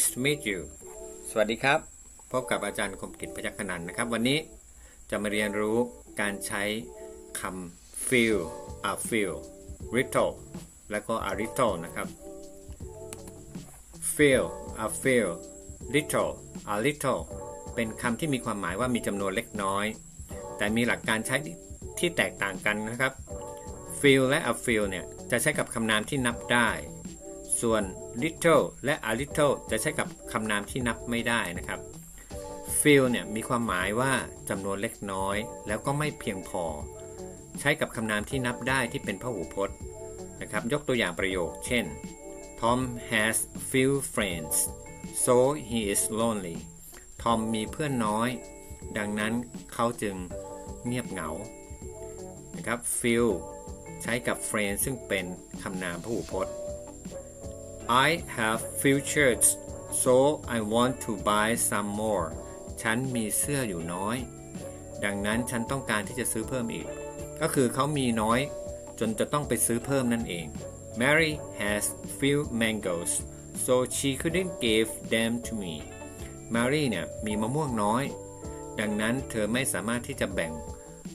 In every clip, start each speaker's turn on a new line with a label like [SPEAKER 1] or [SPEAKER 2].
[SPEAKER 1] Nice to meet you สวัสดีครับ พบกับอาจารย์คมกิจพยัคฆนันนะครับ วันนี้จะมาเรียนรู้การใช้คำ feel a feel little และก็ a little นะครับ feel a feel little a little เป็นคำที่มีความหมายว่ามีจำนวนเล็กน้อย แต่มีหลักการใช้ที่แตกต่างกันนะครับ feel และ a feel เนี่ยจะใช้กับคำนามที่นับได้ ส่วน little และ a little จะใช้กับคำนามที่นับไม่ได้นะครับ feel เนี่ยมีความหมายว่าจำนวนเล็กน้อย แล้วก็ไม่เพียงพอ ใช้กับคำนามที่นับได้ที่เป็นพหูพจน์นะครับ ยกตัวอย่างประโยค เช่น Tom has few friends so he is lonely ทอมมีเพื่อนน้อย ดังนั้นเขาจึงเงียบเหงา นะครับ few ใช้กับ friend ซึ่งเป็นคำนามพหูพจน์ I have few shirts so I want to buy some more ฉันมีเสื้ออยู่น้อย ดังนั้นฉันต้องการที่จะซื้อเพิ่มอีก ก็คือเขามีน้อย จนจะต้องไปซื้อเพิ่มนั่นเอง Mary has few mangoes so she couldn't give them to me Mary เนี่ยมีมะม่วงน้อย ดังนั้นเธอไม่สามารถที่จะแบ่ง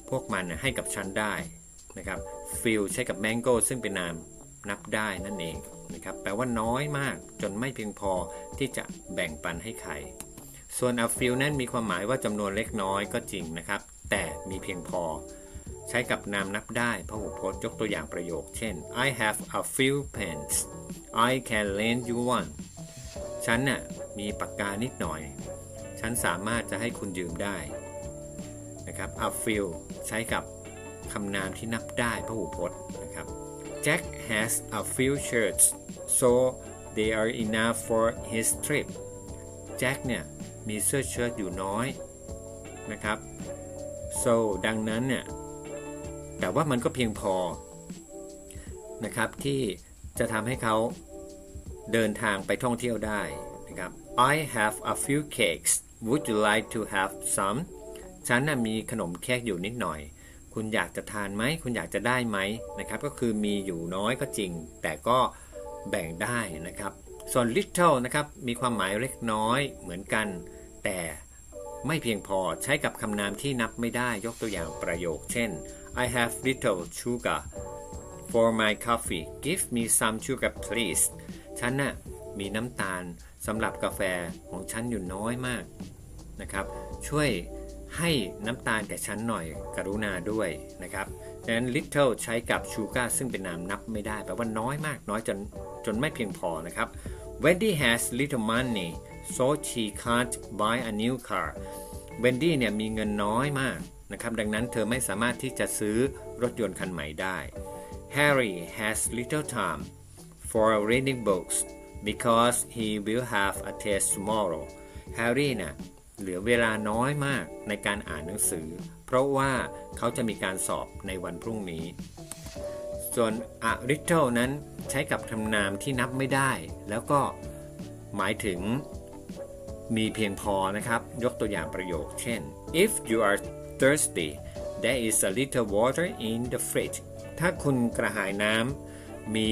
[SPEAKER 1] พวกมันให้กับฉันได้นะครับ few ใช้กับ mango ซึ่งเป็นนามนับได้นั่นเอง นะครับแปลว่าน้อยมากจนไม่เพียงพอที่จะแบ่งปันให้ใคร ส่วน a few นั้นมีความหมายว่าจำนวนเล็กน้อยก็จริงนะครับ แต่มีเพียงพอ ใช้กับนามนับได้พหูพจน์ยกตัวอย่างประโยค เช่น I have a few pens I can lend you one ฉันน่ะมีปากกานิดหน่อย ฉันสามารถจะให้คุณยืมได้นะครับ a few ใช้กับคำนามที่นับได้พหูพจน์นะครับ Jack has a few shirts so they are enough for his trip แจ็คเนี่ยมีเสื้อเชิ้ตอยู่น้อยนะครับ so ดังนั้นเนี่ยแต่ว่ามันก็เพียงพอนะครับที่จะทำให้เขาเดินทางไปท่องเที่ยวได้นะครับ I have a few cakes would you like to have some ฉันน่ะมีขนมเค้กอยู่นิดหน่อย คุณอยากจะทานไหม คุณอยากจะได้ไหมนะครับ ก็คือมีอยู่น้อยก็จริง แต่ก็แบ่งได้นะครับ ส่วน little นะครับมีความหมายเล็กน้อยเหมือนกัน แต่ไม่เพียงพอใช้กับคำนามที่นับไม่ได้ยกตัวอย่างประโยค เช่น I have little sugar for my coffee give me some sugar please ฉันน่ะมีน้ำตาลสำหรับกาแฟของฉันอยู่น้อยมากนะครับ ช่วย ให้น้ำตาลแก่ฉันหน่อยกรุณาด้วยนะครับดังนั้น little ใช้กับ sugar ซึ่งเป็นนามนับไม่ได้แปลว่าน้อยมากน้อยจนจนไม่เพียงพอนะครับ Wendy has little money so she can't buy a new car Wendy เนี่ยมีเงินน้อยมากนะครับดังนั้นเธอไม่สามารถที่จะซื้อรถยนต์คันใหม่ได้ Harry has little time for reading books because he will have a test tomorrow Harry เนี่ย เหลือเวลาน้อยมากในการอ่านหนังสือ เพราะว่าเขาจะมีการสอบในวันพรุ่งนี้ ส่วน a little นั้นใช้กับคำนามที่นับไม่ได้ แล้วก็หมายถึงมีเพียงพอนะครับ ยกตัวอย่างประโยค เช่น if you are thirsty there is a little water in the fridge ถ้าคุณกระหายน้ำมี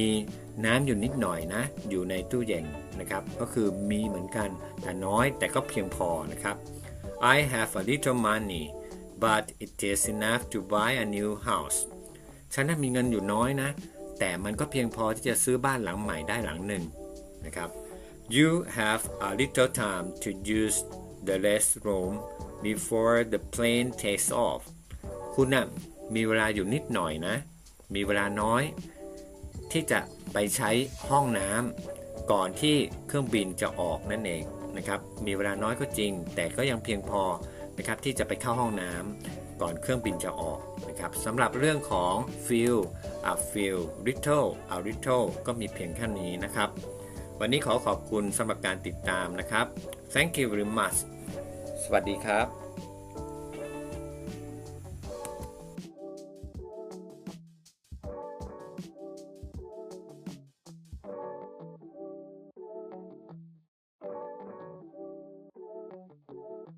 [SPEAKER 1] น้ำอยู่นิดหน่อยนะ อยู่ในตู้เย็นนะครับ ก็คือมีเหมือนกันแต่น้อยแต่ก็เพียงพอนะครับ I have a little money but it is enough to buy a new house ฉันมีเงินอยู่น้อยนะ แต่มันก็เพียงพอที่จะซื้อบ้านหลังใหม่ได้หลังหนึ่งนะครับ You have a little time to use the restroom before the plane takes off คุณน่ะมีเวลาอยู่นิดหน่อยนะ มีเวลาน้อย ที่จะไปใช้ห้องน้ำก่อนที่เครื่องบินจะออกนั่นเองนะครับมีเวลาน้อยก็จริง แต่ก็ยังเพียงพอนะครับที่จะไปเข้าห้องน้ำก่อนเครื่องบินจะออกนะครับสำหรับเรื่องของ feel a feel little a little ก็มีเพียงแค่นี้นะครับ วันนี้ขอขอบคุณสำหรับการติดตามนะครับ thank you very much สวัสดีครับ